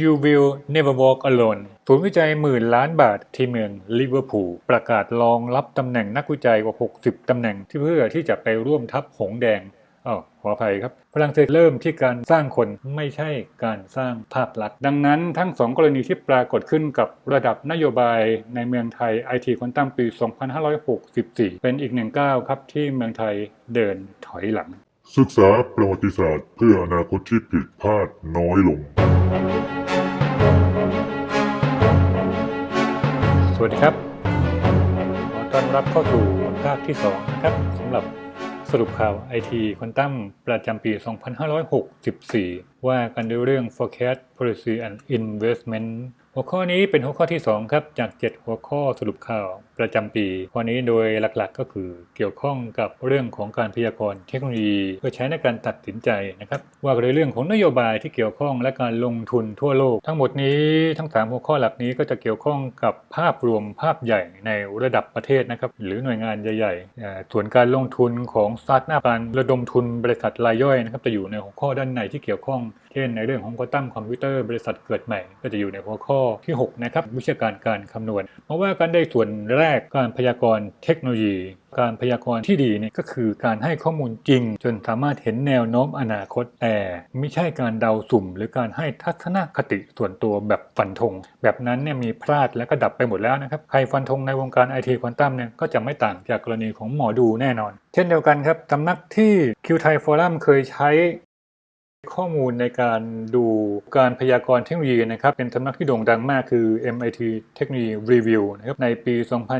You will never walk alone ศูนย์วิจัยหมื่นล้านบาทที่เมืองลิเวอร์พูลประกาศรองรับตำแหน่งนักวิจัยกว่า 60 ตำแหน่งที่เพื่อที่จะไปร่วมทัพหงแดงอ๋อขออภัยครับฝรั่งเศสเริ่มที่การสร้างคนไม่ใช่การสร้างภาพลักษณ์ดังนั้นทั้งสองกรณีที่ปรากฏขึ้นกับระดับนโยบายในเมืองไทย IT ควอนตั้มปี 2564 เป็นอีกหนึ่งก้าวครับที่เมืองไทยเดินถอยหลัง ศึกษาประวัติศาสตร์เพื่ออนาคตที่ผิดพลาดน้อยลง วัสดีครับขอต้อนรับเข้าสู่ภาคที่ 2 นะครับสำหรับสรุปข่าว IT คอนตัมประจำปี 2564 ว่ากันด้วยเรื่อง forecast policy and investment หัวข้อนี้เป็นหัวข้อที่ 2 ครับ จาก 7 หัวข้อสรุปข่าว ประจำปีข้อนี้โดยหลักๆ ก็คือเกี่ยวข้องกับเรื่องของการพยากรณ์เทคโนโลยีเพื่อใช้ในการตัดสินใจนะครับว่ากันเรื่องของนโยบายที่เกี่ยวข้องและการลงทุนทั่วโลก ทั้งหมดนี้ทั้ง3หัวข้อหลักนี้ก็จะเกี่ยวข้องกับภาพรวมภาพใหญ่ในระดับประเทศนะครับหรือหน่วยงานใหญ่ๆส่วนการลงทุนของสตาร์ทอัพการระดมทุนบริษัทรายย่อยนะครับจะอยู่ในหัวข้อด้านในที่เกี่ยวข้อง เช่นในเรื่องของควอตัมคอมพิวเตอร์บริษัทเกิดใหม่ ก็จะอยู่ในหัวข้อที่ 6 นะครับวิชาการการคำนวณเพราะว่าการได้ส่วนแรกการพยากรณ์เทคโนโลยี การพยากรณ์ที่ดีเนี่ยก็คือการให้ข้อมูลจริง จนสามารถเห็นแนวโน้มอนาคตแต่ ไม่ใช่การเดาสุ่ม หรือการให้ทัศนคติส่วนตัวแบบฟันธงแบบนั้นเนี่ยมีพลาดและก็ดับไปหมดแล้วนะครับใครฟันธงในวงการไอทีควอนตัมเนี่ยก็จะไม่ต่างจากกรณีของหมอดูแน่นอน เช่นเดียวกันครับสำนักที่คิวไทฟอรัมเคยใช้ ข้อมูลในการดูการพยากรณ์เทคโนโลยีนะครับเป็นสำนักที่โด่งดังมากคือ MIT Technology Review นะครับในปี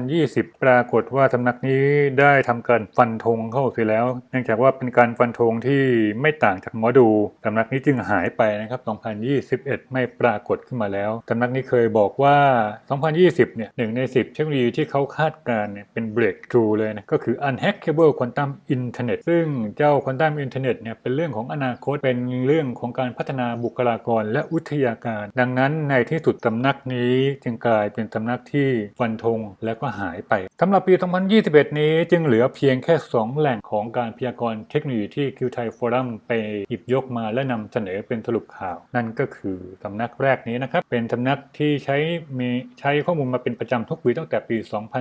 2020 ปรากฏว่าสำนักนี้ได้ทำการฟันธงเข้าเสียแล้ว เนื่องจากว่าเป็นการฟันธงที่ไม่ต่างจากหมอดูสำนักนี้จึงหายไปนะครับ 2021 ไม่ปรากฏขึ้นมาแล้วสำนักนี้เคยบอกว่า 2020 เนี่ยหนึ่งใน 10 เทคโนโลยีที่เขาคาดการณ์เนี่ยเป็น breakthrough เลยนะก็คือ unhackable quantum internet ซึ่งเจ้า quantum internet เนี่ยเป็นเรื่องของอนาคตเป็นเรื่องของการพัฒนาบุคลากรและวิทยาการ ดังนั้นในที่สุดสำนักนี้จึงกลายเป็นสำนักที่ฟันธงและก็หายไปสำหรับปี 2021 นี้จึงเหลือเพียงแค่ 2 แหล่งของการพยากรณ์เทคโนโลยีที่คิวไทยฟอรัมไปหยิบยกมาและนำเสนอเป็นสรุปข่าว นั่นก็คือสำนักแรกนี้นะครับ เป็นสำนักที่ใช้มีใช้ข้อมูลมาเป็นประจำทุกปีตั้งแต่ปี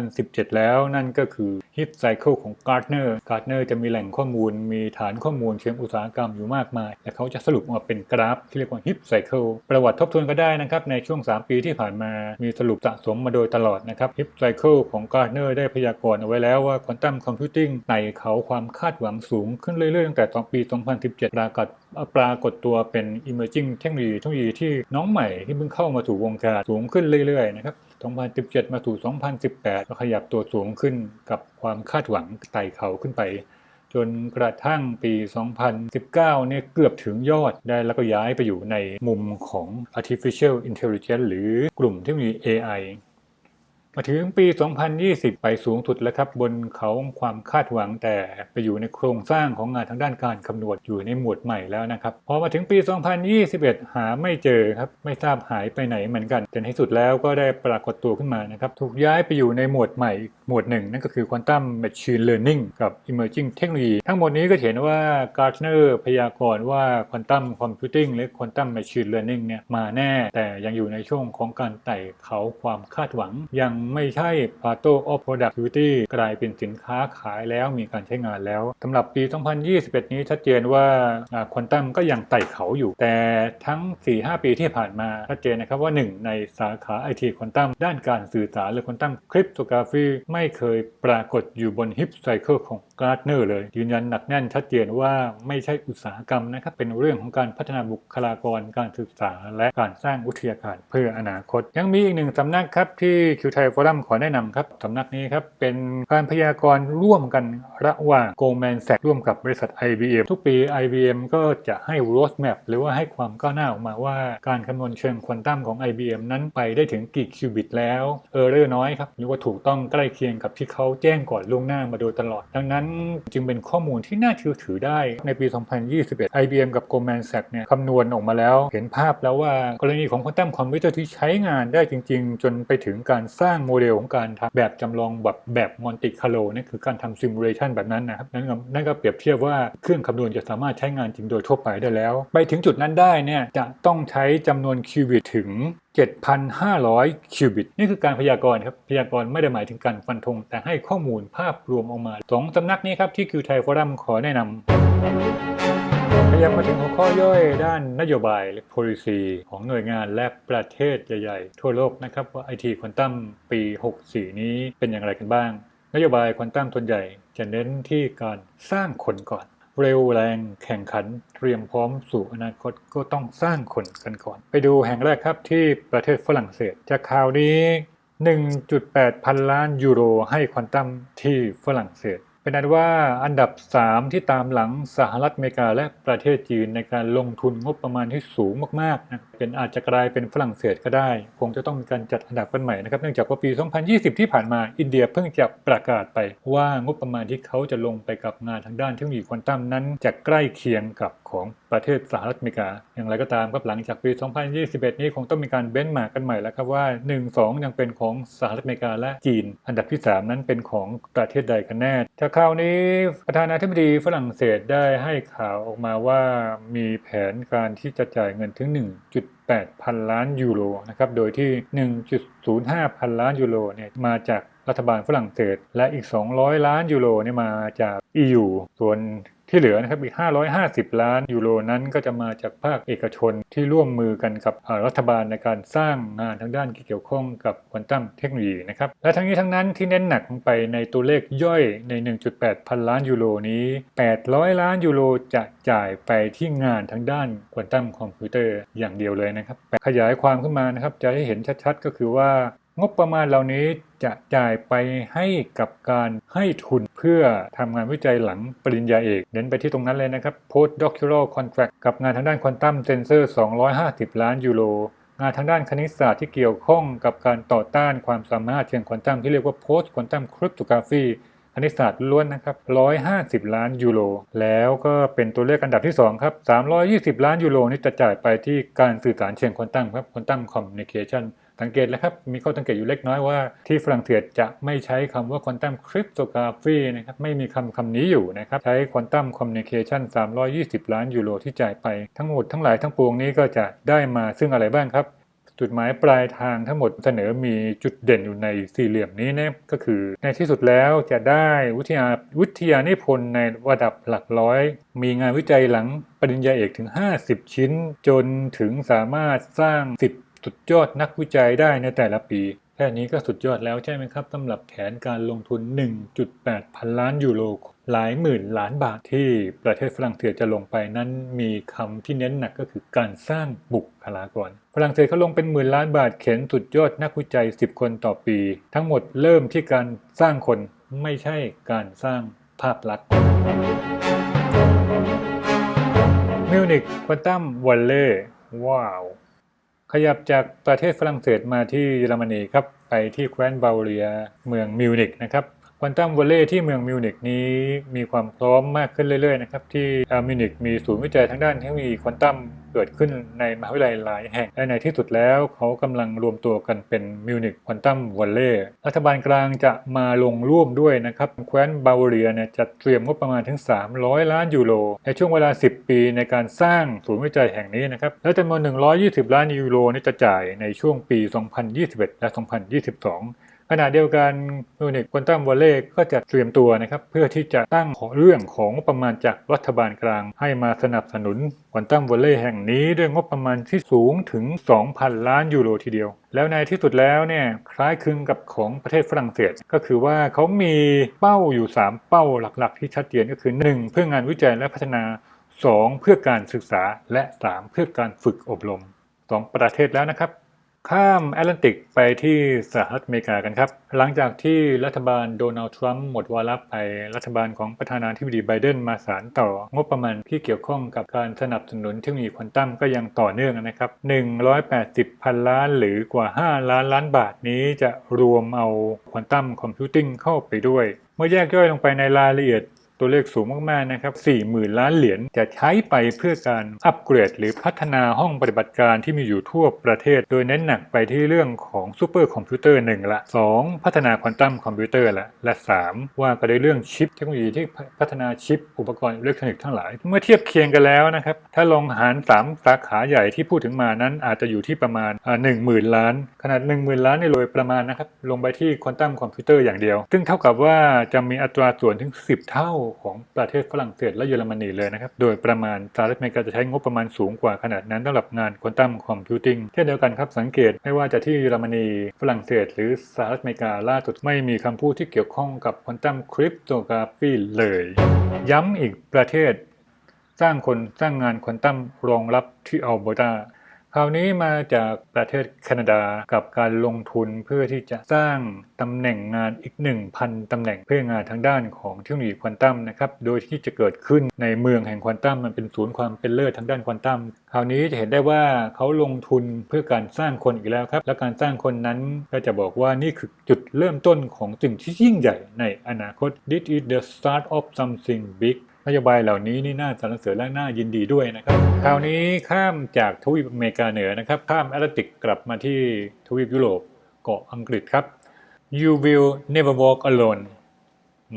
2017 แล้วนั่นก็คือ Hit Cycle ของ Gartner Gartner จะมีแหล่งข้อมูลมีฐานข้อมูลเชิงอุตสาหกรรมอยู่มากมายและเขาจะสรุปออกมาเป็นกราฟที่เรียกว่า Hit Cycle ประวัติทบทวนก็ได้นะครับในช่วง 3 ปีที่ผ่านมามีสรุปสะสมมาโดยตลอดนะครับ Hit Cycle ของ Gartner ได้พยากรณ์เอาไว้แล้วว่า Quantum Computing ไต่เขาความคาดหวังสูงขึ้นเรื่อยๆ ตั้งแต่ตอนปี 2017 ปรากฏปรากฏตัวเป็น emerging เทคโนโลยีเทคโนโลยีที่น้องใหม่ที่เพิ่งเข้ามาสู่วงการสูงขึ้นเรื่อยๆนะครับ2017 มาสู่ 2018 ก็ขยับตัวสูงขึ้นกับความคาดหวังไต่เขาขึ้นไป จนกระทั่งปี 2019 เนี่ยเกือบถึงยอดได้แล้วก็ย้ายไปอยู่ในมุมของ artificial intelligence หรือกลุ่มทคโนโลยี AI มาถึงปี 2020 ไปสูงสุดแล้วครับ บนเขาความคาดหวังแต่ไปอยู่ในโครงสร้างของงานทางด้านการคำนวณอยู่ในหมวดใหม่แล้วนะครับ พอมาถึงปี 2021 หาไม่เจอครับ ไม่ทราบหายไปไหนเหมือนกันจนที่สุดแล้วก็ได้ปรากฏตัวขึ้นมานะครับ ถูกย้ายไปอยู่ในหมวดใหม่อีก หมวดหนึ่งนั่นก็คือ Quantum Machine Learning กับ Emerging Technology ทั้งหมดนี้ก็เห็นว่า Gartner พยากรณ์ว่า Quantum Computing หรือ Quantum Machine Learning เนี่ยมาแน่ แต่ยังอยู่ในช่วงของการไต่เขาความคาดหวัง ยังไม่ใช่ Plateau of Productivity กลายเป็นสินค้าขายแล้วมีการใช้งานแล้วสำหรับปี 2021 นี้ชัดเจนว่าควอนตัมก็ยังไต่เขาอยู่ แต่ทั้ง 4-5 ปีที่ผ่านมาชัดเจนนะครับว่า 1 ในสาขา IT ควอนตัมด้านการสื่อสารหรือควอนตัมไม่เคยปรากฏอยู่บนฮิปไซเคิลของ Gartner เลย ยืนยันหนักแน่นชัดเจนว่าไม่ใช่อุตสาหกรรมนะครับ เป็นเรื่องของการพัฒนาบุคลากรการศึกษา และการสร้างวิทยาการเพื่ออนาคต ยังมีอีกหนึ่งสำนักครับที่คิวไทฟอรัมขอแนะนำครับสำนักนี้ครับเป็นการพยากรณ์ร่วมกันระหว่าง Goldman Sachs ร่วมกับบริษัท IBM ทุกปี IBM ก็จะให้ roadmap หรือว่าให้ความก้าวหน้าออกมาว่าการคำนวณเชิงควอนตัมของ IBM นั้นไปได้ถึงกี่คิวบิตแล้วเออร์เรอร์น้อยครับหรือว่าถูกต้องใกล้เคียงงกับที่เขาแจ้งก่อนล่วงหน้ามาโดยตลอด ดังนั้นจึงเป็นข้อมูลที่น่าเชื่อถือได้ในปี 2021 IBM กับ Goldman Sachs เนี่ยคำนวณออกมาแล้ว เห็นภาพแล้วว่ากรณีของควอนตัมคอมพิวเตอร์ที่ใช้งานได้จริง ๆ จนไปถึงการสร้างโมเดลของการทำแบบจำลองแบบแบบมอนติคาร์โลนี่คือการทำซิมูเลชันแบบนั้นนะครับนั่นก็นั่นก็เปรียบเทียบว่าเครื่องคำนวณจะสามารถใช้งานจริงโดยทั่วไปได้แล้ว ไปถึงจุดนั้นได้เนี่ยจะต้องใช้จำนวนคิวบิตถึง7,500 คิวบิต นี่คือการพยากรณ์ครับ พยากรณ์ไม่ได้หมายถึงการฟันธง แต่ให้ข้อมูลภาพรวมออกมาสองสำนักนี้ครับ ที่คิวไทยฟอรัมขอแนะนำพยายามมาถึงหัวข้อย่อยด้านนโยบายหรือ policy ของหน่วยงานและประเทศใหญ่ๆ ทั่วโลกนะครับ ว่า IT ควอนตัมปี 64 นี้เป็นอย่างไรกันบ้าง นโยบายควอนตัมส่วนใหญ่จะเน้นที่การสร้างคนก่อน เร็วแรงแข่งขันเตรียมพร้อมสู่อนาคตก็ต้องสร้างคนกันก่อน ไปดูแห่งแรกครับที่ประเทศฝรั่งเศส จากข่าวนี้ 1.8 พันล้านยูโรให้ควอนตัมที่ฝรั่งเศส เป็นนั้นว่าอันดับ 3 ที่ตามหลังสหรัฐอเมริกาและประเทศจีนในการลงทุนงบประมาณที่สูงมากๆนะเป็นอาจจะกลายเป็นฝรั่งเศสก็ได้ คงจะต้องมีการจัดอันดับกันใหม่นะครับเนื่องจากว่าปี 2020 ที่ผ่านมาอินเดียเพิ่งจะประกาศไปว่างบประมาณที่เขาจะลงไปกับงานทางด้านเทคโนโลยีควอนตัมนั้นจะใกล้เคียงกับ ของประเทศสหรัฐอเมริกา อย่างไรก็ตามครับหลังจากปี 2021 นี้คงต้องมีการเบนช์มากกันใหม่แล้วครับว่า 1 2 ยังเป็นของสหรัฐอเมริกาและจีน อันดับที่ 3 นั้นเป็นของประเทศใดกันแน่จากข่าวนี้ประธานาธิบดีฝรั่งเศสได้ให้ข่าวออกมาว่ามีแผนการที่จะจ่ายเงินถึง 1.8พันล้านยูโรนะครับ โดยที่ 1.05 พันล้านยูโรเนี่ยมาจากรัฐบาลฝรั่งเศส และอีก 200 ล้านยูโรเนี่ยมาจาก EU ส่วน ที่เหลือนะครับอีก 550 ล้านยูโรนั้นก็จะมาจากภาคเอกชนที่ร่วมมือกันกับรัฐบาลในการสร้างงานทางด้านที่เกี่ยวข้องกับควอนตัมเทคโนโลยีนะครับและทั้งนี้ทั้งนั้นที่เน้นหนักลงไปในตัวเลขย่อยใน 1.8 พันล้านยูโรนี้ 800 ล้านยูโรจะจ่ายไปที่งานทางด้านควอนตัมคอมพิวเตอร์อย่างเดียวเลยนะครับขยายความขึ้นมานะครับจะให้เห็นชัดๆ ก็คือว่า งบประมาณเหล่านี้จะจ่ายไปให้กับการให้ทุนเพื่อทำงานวิจัยหลังปริญญาเอกเน้นไปที่ตรงนั้นเลยนะครับ post doctoral contract กับงานทางด้านควอนตัมเซนเซอร์ 250 ล้านยูโร งานทางด้านคณิตศาสตร์ที่เกี่ยวข้องกับการต่อต้านความสามารถเชิงควอนตัมที่เรียกว่า post quantum cryptography คณิตศาสตร์ล้วนนะครับ 150 ล้านยูโร แล้วก็เป็นตัวเลขอันดับที่ 2 ครับ 320 ล้านยูโรนี่จะจ่ายไปที่การสื่อสารเชิงควอนตัมครับ quantum communication สังเกตแล้วครับ มีข้อสังเกตอยู่เล็กน้อยว่าที่ฝรั่งเศสจะไม่ใช้คำว่า quantum cryptography นะครับ ไม่มีคำคำนี้อยู่นะครับ ใช้ quantum communication 320 ล้านยูโรที่จ่ายไปทั้งหมดทั้งหลายทั้งปวงนี้ก็จะได้มาซึ่งอะไรบ้างครับ จุดหมายปลายทางทั้งหมดเสนอมีจุดเด่นอยู่ในสี่เหลี่ยมนี้นะก็คือ ในที่สุดแล้วจะได้วิทยาวิทยานิพนธ์ในระดับหลักร้อย มีงานวิจัยหลังปริญญาเอกถึง 50 ชิ้น จนถึงสามารถสร้าง 10 สุดยอดนักวิจัยได้ในแต่ละปี แค่นี้ก็สุดยอดแล้วใช่ไหมครับสำหรับแผนการลงทุน 1.8 พันล้านยูโรหลายหมื่นล้านบาทที่ประเทศฝรั่งเศสจะลงไปนั้นมีคำที่เน้นหนักก็คือการสร้างบุคลากรฝรั่งเศสเขาลงเป็นหมื่นล้านบาทเข็นสุดยอดนักวิจัย 10 คนต่อปี ทั้งหมดเริ่มที่การสร้างคนไม่ใช่การสร้างภาพลักษณ์มิวนิกควอนตัมวัลเล่ว้าว ขยับจากประเทศฝรั่งเศสมาที่เยอรมนีครับ ไปที่แคว้นบาวเรียเมืองมิวนิกนะครับ ควอนตัมวอลเล่ที่เมืองมิวนิกนี้มีความพร้อมมากขึ้นเรื่อยๆนะครับที่มิวนิกมีศูนย์วิจัยทางด้านเทคโนโลยีควอนตัมเกิดขึ้นในมหาวิทยาลัยหลายแห่งและในที่สุดแล้วเขากำลังรวมตัวกันเป็นมิวนิกควอนตัมวอลเล่รัฐบาลกลางจะมาลงร่วมด้วยนะครับแคว้นบาวาเรียเนี่ยจะเตรียมงบประมาณถึง 300 ล้านยูโร ในช่วงเวลา 10 ปีในการสร้างศูนย์วิจัยแห่งนี้นะครับและจำนวน 120 ล้านยูโรนี่จะจ่ายในช่วงปี 2021 และ 2022 ขณะเดียวกันมิวนิกควอนตัมวอลเล่ก็จะเตรียมตัวนะครับเพื่อที่จะตั้งเรื่องของประมาณจากรัฐบาลกลาง ให้มาสนับสนุนควอนตัมวอลเล่แห่งนี้ด้วยงบประมาณที่สูงถึง 2,000 ล้านยูโรทีเดียว แล้วในที่สุดแล้วเนี่ยคล้ายคลึงกับของประเทศฝรั่งเศส ก็คือว่าเขามีเป้าอยู่ 3 เป้าหลักๆ ที่ชัดเจนก็คือ 1 เพื่องานวิจัยและพัฒนา 2 เพื่อการศึกษาและ 3 เพื่อการฝึกอบรมสองประเทศแล้วนะครับ ข้ามแอตแลนติกไปที่สหรัฐอเมริกากันครับ หลังจากที่รัฐบาลโดนัลด์ทรัมป์หมดวาระไปรัฐบาลของประธานาธิบดีไบเดนมาสารต่องบประมาณที่เกี่ยวข้องกับการสนับสนุนเทคโนโลยีควอนตัมก็ยังต่อเนื่องนะครับ 180 พันล้านหรือกว่า 5 ล้านล้านบาทนี้จะรวมเอาควอนตัมคอมพิวติ้งเข้าไปด้วย เมื่อแยกย่อยลงไปในรายละเอียด ตัวเลขสูงมากๆนะครับ 40,000 ล้านเหรียญจะใช้ไปเพื่อการอัปเกรด หรือพัฒนาห้องปฏิบัติการที่มีอยู่ทั่วประเทศ โดยเน้นหนักไปที่เรื่องของซูเปอร์คอมพิวเตอร์หนึ่งละ 2. พัฒนาควอนตัมคอมพิวเตอร์ละ และ 3. ว่ากันในเรื่องชิปเทคโนโลยีที่พัฒนาชิปอุปกรณ์อิเล็กทรอนิกส์ทั้งหลาย เมื่อเทียบเคียงกันแล้วนะครับ ถ้าลองหาร 3 สาขาใหญ่ที่พูดถึงมานั้นอาจจะอยู่ที่ประมาณหนึ่งหมื่นล้าน ขนาด 1 0,000 ล้านในโดยประมาณนะครับลงไปที่ควอนตัมคอมพิวเตอร์อย่างเดียว ซึ่งเท่ากับว่าจะมีอัตราส่วนถึง 10 เท่าของประเทศฝรั่งเศสและเยอรมนีเลยนะครับ โดยประมาณสหรัฐอเมริกาจะใช้งบประมาณสูงกว่าขนาดนั้นสำหรับงานควอนตัมคอมพิวติ้งเช่นเดียวกันครับสังเกตไม่ว่าจะที่เยอรมนีฝรั่งเศส หรือสหรัฐอเมริกาล่าสุดไม่มีคำพูดที่เกี่ยวข้องกับควอนตัมคริปโตกราฟีเลย ย้ำอีกประเทศ สร้างคนสร้างงานควอนตัมรองรับที่อัลเบอร์ตา คราวนี้มาจากประเทศแคนาดากับการลงทุนเพื่อที่จะสร้างตำแหน่งงานอีก 1,000ตำแหน่งเพื่องานทางด้านของเทคโนโลยีควอนตัมนะครับโดยที่จะเกิดขึ้นในเมืองแห่งควอนตัมมันเป็นศูนย์ความเป็นเลิศทางด้านควอนตัมคราวนี้จะเห็นได้ว่าเขาลงทุนเพื่อการสร้างคนอีกแล้วครับและการสร้างคนนั้นก็จะบอกว่านี่คือจุดเริ่มต้นของสิ่งที่ยิ่งใหญ่ในอนาคต This is the start of something big นโยบายเหล่านี้นี่น่าสรรเสริญและน่ายินดีด้วยนะครับ คราวนี้ข้ามจากทวีปอเมริกาเหนือนะครับ ข้ามแอตแลนติกกลับมาที่ทวีปยุโรปเกาะอังกฤษครับ You will never walk alone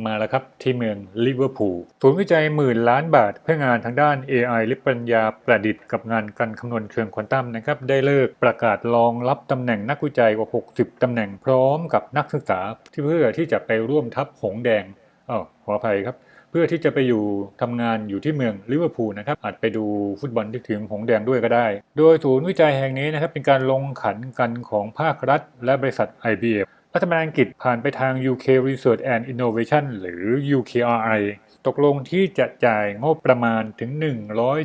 มาแล้วครับที่เมืองลิเวอร์พูลศูนย์วิจัยหมื่นล้านบาทเพื่องานทางด้าน AI หรือปัญญาประดิษฐ์กับงานการคำนวณเชิงควอนตัมนะครับ ได้เลิกประกาศรองรับตำแหน่งนักวิจัยกว่า 60 ตำแหน่งพร้อมกับนักศึกษาที่เพื่อที่จะไปร่วมทัพหงแดงอ๋อขออภัยครับ พื่อที่จะไปอยู่ทำงานอยู่ที่เมืองลิเวอร์พูลนะครับอาจไปดูฟุตบอลที่ถึงหงแดงด้วยก็ได้ โดยศูนย์วิจัยแห่งนี้นะครับเป็นการลงขันกันของภาครัฐ และบริษัท IBM รัฐบาลอังกฤษผ่านไปทาง UK Research and Innovation หรือ UKRI ตกลงที่จะจ่ายงบประมาณถึง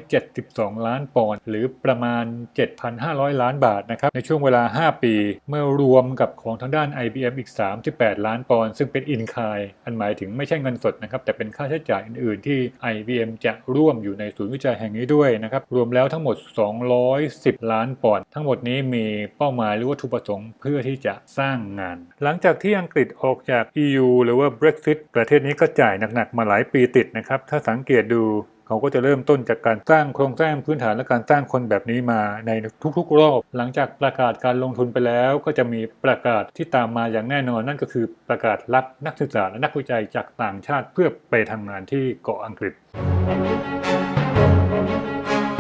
172 ล้านปอนด์หรือประมาณ 7,500 ล้านบาทนะครับในช่วงเวลา 5 ปี เมื่อรวมกับของทางด้าน IBM อีก 38 ล้านปอนด์ซึ่งเป็นอินคายอันหมายถึงไม่ใช่เงินสดนะครับแต่เป็นค่าใช้จ่ายอื่นๆ ที่ IBM จะร่วมอยู่ในศูนย์วิจัยแห่งนี้ด้วยนะครับรวมแล้วทั้งหมด 210 ล้านปอนด์ทั้งหมดนี้มีเป้าหมายหรือวัตถุประสงค์เพื่อที่จะสร้างงาน หลังจากที่อังกฤษออกจาก EU หรือว่า Brexit ประเทศนี้ก็จ่ายหนักๆ มาหลายปีติดนะครับ ถ้าสังเกตดูเขาก็จะเริ่มต้นจากการสร้างโครงสร้างพื้นฐานและการสร้างคนแบบนี้มาในทุกๆ รอบ หลังจากประกาศการลงทุนไปแล้ว ก็จะมีประกาศที่ตามมาอย่างแน่นอนนั่นก็คือประกาศรับนักศึกษาและนักวิจัยจากต่างชาติเพื่อไปทำงานที่เกาะอังกฤษ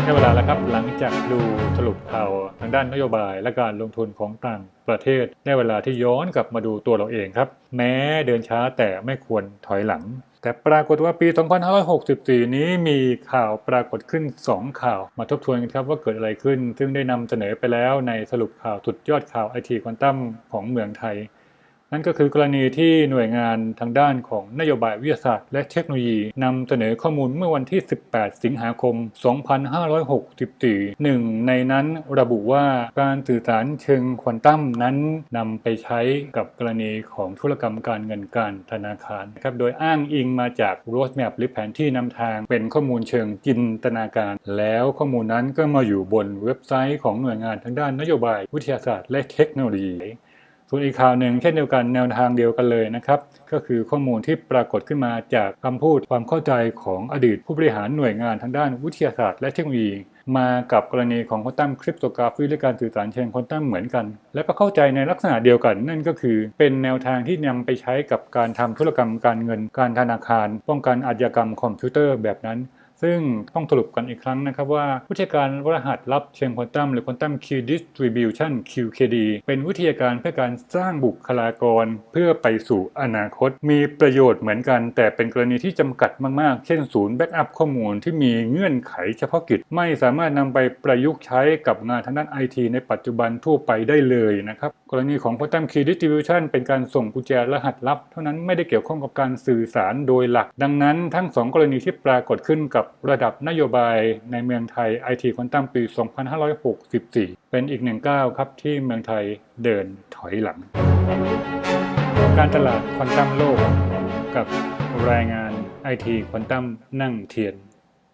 ได้เวลาแล้วครับ หลังจากดูสรุปข่าวทางด้านนโยบายและการลงทุนของต่างประเทศ ได้เวลาที่ย้อนกลับมาดูตัวเราเองครับ แม้เดินช้าแต่ไม่ควรถอยหลัง แต่ปรากฏว่าปี 2564 นี้มีข่าวปรากฏขึ้น 2 ข่าว มาทบทวนกันครับว่าเกิดอะไรขึ้น ซึ่งได้นำเสนอไปแล้วในสรุปข่าวสุดยอดข่าวไอทีควอนตัมของเมืองไทย นั่นก็คือกรณีที่หน่วยงานทางด้านของนโยบายวิทยาศาสตร์ และเทคโนโลยีนำเสนอข้อมูลเมื่อวันที่ 18 สิงหาคม 2564 หนึ่งในนั้นระบุว่าการสื่อสารเชิงควอนตัมนั้นนำไปใช้กับกรณีของธุรกรรมการเงินการธนาคารนะครับโดยอ้างอิงมาจาก roadmap หรือแผนที่นำทางเป็นข้อมูลเชิงจินตนาการ แล้วข้อมูลนั้นก็มาอยู่บนเว็บไซต์ของหน่วยงานทางด้านนโยบายวิทยาศาสตร์ และเทคโนโลยี ส่วนอีกข่าวหนึ่งเช่นเดียวกันแนวทางเดียวกันเลยนะครับก็คือข้อมูลที่ปรากฏขึ้นมาจากคำพูดความเข้าใจของอดีตผู้บริหารหน่วยงานทางด้านวิทยาศาสตร์และเทคโนโลยีมากับกรณีของควอนตัมคริปโตกราฟีและการสื่อสารเชิงควอนตัมเหมือนกัน และก็เข้าใจในลักษณะเดียวกัน นั่นก็คือเป็นแนวทางที่นำไปใช้กับการทำธุรกรรมการเงินการธนาคาร ป้องกันอาชญากรรมคอมพิวเตอร์แบบนั้น ซึ่งต้องสรุปกันอีกครั้งนะครับว่าวิธีการรหัสลับเชิงควอนตัมหรือควอนตัม Key Distribution QKD เป็นวิธีการเพื่อการสร้างบุคลากรเพื่อไปสู่อนาคต มีประโยชน์เหมือนกัน แต่เป็นกรณีที่จำกัดมากๆ เช่นศูนย์แบ็กอัพข้อมูลที่มีเงื่อนไขเฉพาะกิจ ไม่สามารถนำไปประยุกต์ใช้กับงานทางด้านไอทีในปัจจุบันทั่วไปได้เลยนะครับ กรณีของ Quantum Key Distribution เป็นการส่งกุญแจรหัสลับ เท่านั้นไม่ได้เกี่ยวข้องกับการสื่อสารโดยหลัก ดังนั้นทั้งสองกรณีที่ปรากฏขึ้นกับระดับนโยบายในเมืองไทย IT ควอนตัมปี 2564 เป็นอีกหนึ่งก้าวครับที่เมืองไทยเดินถอยหลัง การตลาดควอนตัมโลก กับรายงาน IT ควอนตัมนั่งเทียน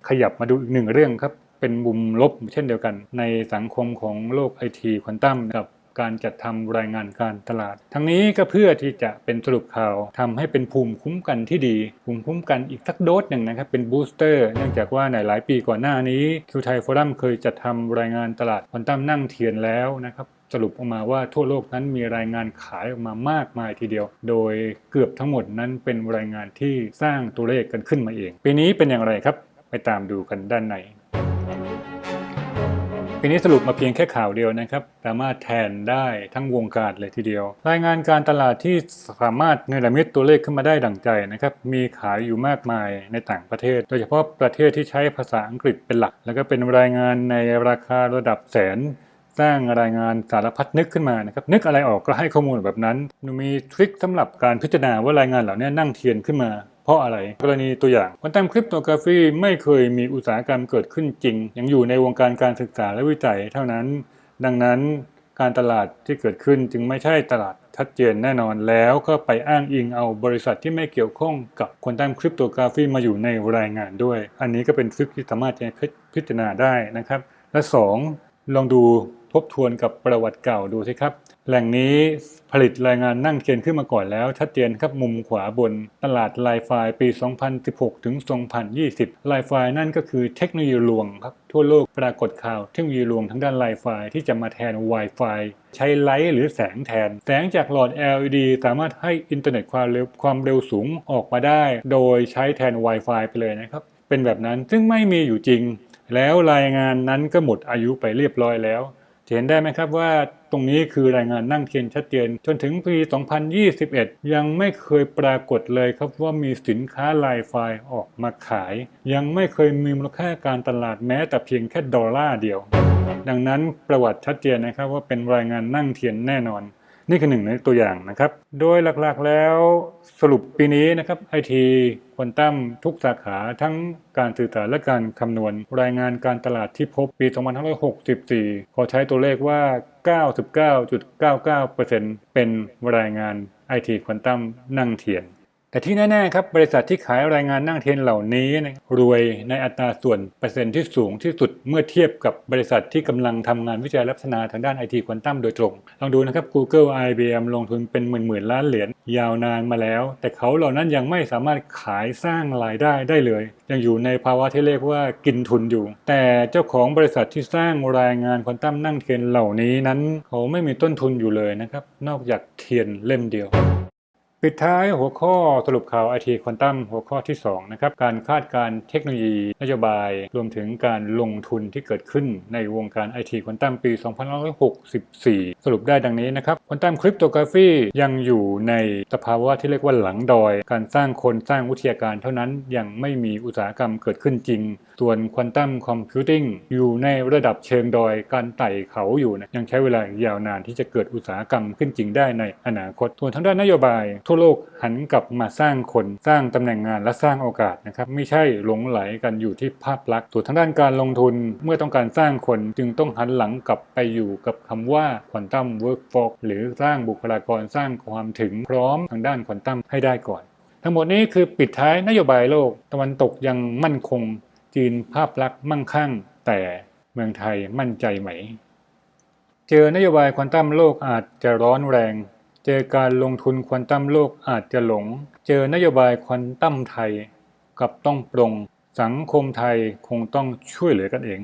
ขยับมาดูอีกหนึ่งเรื่องครับเป็นมุมลบเช่นเดียวกัน ในสังคมของโลกไอทีควอนตัมกับ การจัดทำรายงานการตลาด ทั้งนี้ก็เพื่อที่จะเป็นสรุปข่าวทำให้เป็นภูมิคุ้มกันที่ดี ภูมิคุ้มกันอีกสักโดสหนึ่งนะครับ เป็นบูสเตอร์เนื่องจากว่าในหลายปีก่อนหน้านี้คิวไทยฟอรัมเคยจัดทำรายงานตลาดควอนตัมนั่งเทียนแล้วนะครับสรุปออกมาว่าทั่วโลกนั้นมีรายงานขายออกมามากมายทีเดียว โดยเกือบทั้งหมดนั้นเป็นรายงานที่สร้างตัวเลขกันขึ้นมาเอง ปีนี้เป็นอย่างไรครับ ไปตามดูกันด้านใน ปีนี้สรุปมาเพียงแค่ข่าวเดียวนะครับ สามารถแทนได้ทั้งวงการเลยทีเดียว รายงานการตลาดที่สามารถเนรมิตตัวเลขขึ้นมาได้ดังใจนะครับ มีขายอยู่มากมายในต่างประเทศ โดยเฉพาะประเทศที่ใช้ภาษาอังกฤษเป็นหลัก แล้วก็เป็นรายงานในราคาระดับแสนสร้างรายงานสารพัดนึกขึ้นมานะครับ นึกอะไรออกก็ให้ข้อมูลแบบนั้น มีทริคสำหรับการพิจารณาว่ารายงานเหล่านี้นั่งเทียนขึ้นมา เพราะอะไร กรณีตัวอย่างควอนตัมคริปโตกราฟีไม่เคยมีอุตสาหกรรมเกิดขึ้นจริง ยังอยู่ในวงการการศึกษาและวิจัยเท่านั้น ดังนั้นการตลาดที่เกิดขึ้นจึงไม่ใช่ตลาดชัดเจนแน่นอนแล้วก็ไปอ้างอิงเอาบริษัทที่ไม่เกี่ยวข้องกับควอนตัมคริปโตกราฟีมาอยู่ในรายงานด้วย อันนี้ก็เป็นทริคที่สามารถจะพิจารณาได้นะครับ และสองลองดู บทวนกับประวัติเก่าดูสิครับ แหล่งนี้ผลิตรายงานนั่งเทียนขึ้นมาก่อนแล้ว ชัดเจนครับมุมขวาบน ตลาดไลน์ไฟปี 2016 ถึง 2020 ไลน์ไฟนั่นก็คือเทคโนโลยีลวงครับ ทั่วโลกปรากฏข่าวเทคโนโลยีลวงทั้งด้านไลน์ไฟที่จะมาแทน Wi-Fi ใช้ไลท์หรือแสงแทน แสงจากหลอด LED สามารถให้อินเทอร์เน็ตความเร็วความเร็วสูงออกมาได้ โดยใช้แทน Wi-Fi ไปเลยนะครับ เป็นแบบนั้นซึ่งไม่มีอยู่จริง แล้วรายงานนั้นก็หมดอายุไปเรียบร้อยแล้ว เห็นได้ไหมครับว่าตรงนี้คือรายงานนั่งเทียนชัดเจน จนถึงปี 2021 ยังไม่เคยปรากฏเลยครับว่ามีสินค้าลายไฟออกมาขาย ยังไม่เคยมีมูลค่าการตลาดแม้แต่เพียงแค่ดอลลาร์เดียว ดังนั้นประวัติชัดเจนนะครับว่าเป็นรายงานนั่งเทียนแน่นอน นี่คือหนึ่งในตัวอย่างนะครับ โดยหลักๆแล้วสรุปปีนี้นะครับไอทีควอนตัมทุกสาขาทั้งการสื่อสารและการคำนวณ รายงานการตลาดที่พบปี 2564 ขอใช้ตัวเลขว่า 99.99%เป็นรายงานไอทีควอนตัมนั่งเทียน แต่ที่แน่ๆครับบริษัทที่ขายรายงานนั่งเทียนเหล่านี้นะรวยในอัตราส่วนเปอร์เซ็นต์ที่สูงที่สุดเมื่อเทียบกับบริษัทที่กำลังทำงานวิจัยและพัฒนาทางด้านไอทีควอนตัมโดยตรง ลองดูนะครับ Google IBM ลงทุนเป็นหมื่นๆล้านเหรียญยาวนานมาแล้ว แต่เขาเหล่านั้นยังไม่สามารถขายสร้างรายได้ได้เลย ยังอยู่ในภาวะที่เรียกว่ากินทุนอยู่ แต่เจ้าของบริษัทที่สร้างรายงานควอนตัมนั่งเทียนเหล่านี้นั้น เขาไม่มีต้นทุนอยู่เลยนะครับนอกจากเทียนเล่มเดียว ปิดท้ายหัวข้อสรุปข่าว IT ควอนตัมหัวข้อที่ 2 นะครับ การคาดการเทคโนโลยี นโยบาย รวมถึงการลงทุนที่เกิดขึ้นในวงการ IT ควอนตัมปี 2564 สรุปได้ดังนี้นะครับควอนตัมคริปโตกราฟียังอยู่ในสภาวะที่เรียกว่าหลังดอย การสร้างคนสร้างวิทยาการเท่านั้นยังไม่มีอุตสาหกรรมเกิดขึ้นจริงส่วนควอนตัมคอมพิวติ้งอยู่ในระดับเชิงดอยการไต่เขาอยู่นะยังใช้เวลายาวนานที่จะเกิดอุตสาหกรรมขึ้นจริงได้ในอนาคต ส่วนทางด้านนโยบาย ทั่วโลกหันกลับมาสร้างคนสร้างตำแหน่งงานและสร้างโอกาสนะครับไม่ใช่หลงไหลกันอยู่ที่ภาพลักษณ์ส่วนทางด้านการลงทุนเมื่อต้องการสร้างคนจึงต้องหันหลังกลับไปอยู่กับคำว่าควอนตัมเวิร์กฟอร์หรือสร้างบุคลากรสร้างความถึงพร้อมทางด้านควอนตัมให้ได้ก่อน ทั้งหมดนี้คือปิดท้ายนโยบายโลก ตะวันตกยังมั่นคง จีนภาพลักษณ์มั่งคั่ง แต่เมืองไทยมั่นใจไหม เจอนโยบายควอนตัมโลกอาจจะร้อนแรง เจอการลงทุนควอนตัมโลกอาจจะหลง เจอนโยบายควอนตัมไทยกับต้องปรง สังคมไทยคงต้องช่วยเหลือกันเอง